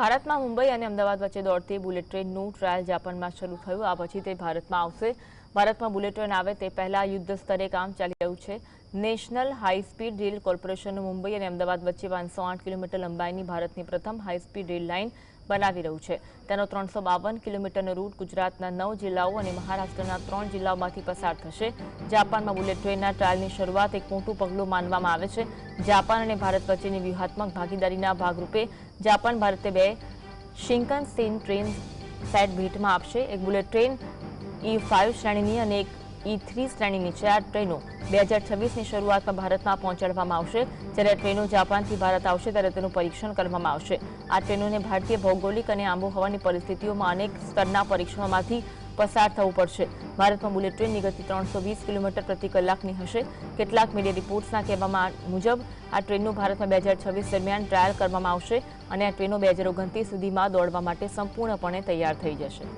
ભારતમાં મુંબઈ અને અમદાવાદ વચ્ચે દોડતી બુલેટ ટ્રેનનો ટ્રાયલ જાપાનમાં શરૂ થયો આ પછી તે ભારતમાં આવશે ભારતમાં બુલેટન આવે તે પહેલા યુદ્ધ સ્તરે કામ ચાલી રહ્યું છે national high speed rail corporation Mumbai અને અમદાવાદ વચ્ચે 508 કિલોમીટર લંબાઈની ભારતની પ્રથમ હાઈ સ્પીડ રેલ લાઇન બનાવી રહ્યું છે તેનો ત્રણસો બાવન કિલોમીટરનો રૂટ ગુજરાતના નવ જિલ્લાઓ અને મહારાષ્ટ્રના ત્રણ જિલ્લાઓમાંથી પસાર થશે જાપાનમાં બુલેટ ટ્રેનના ટ્રાયલની શરૂઆત એક મોટું પગલું માનવામાં આવે છે જાપાન અને ભારત વચ્ચેની વ્યૂહાત્મક ભાગીદારીના ભાગરૂપે જાપાન ભારતે બે શિંકન સેન ટ્રેન સેટ ભેટમાં આપશે એક બુલેટ ટ્રેન ઈ ફાઇવ શ્રેણીની અને એક E3 સ્ટાન્ડર્ડ નિશાટ ટ્રેનો 2026 માં શરૂઆતમાં ભારતમાં પહોંચાડવામાં આવશે જ્યારે ટ્રેનો જાપાન થી ભારત આવશે ત્યારે તેનું પરીક્ષણ કરવામાં આવશે આ ટ્રેનોને ભારતીય ભૌગોલિક અને આબોહવાની પરિસ્થિતિઓમાં અનેક સ્તરના પરીક્ષણમાંથી પસાર થવું પડશે ભારતમાં મૂળ ટ્રેન ની ગતિ 320 કિલોમીટર પ્રતિ કલાકની હશે કેટલા મેડિયા રિપોર્ટ્સના કહેવામાં મુજબ આ ટ્રેનો ભારત માં 2026 દરમિયાન ટ્રાયલ કરવામાં આવશે અને આ ટ્રેનો 2029 સુધીમાં દોડવા માટે સંપૂર્ણપણે તૈયાર થઈ જશે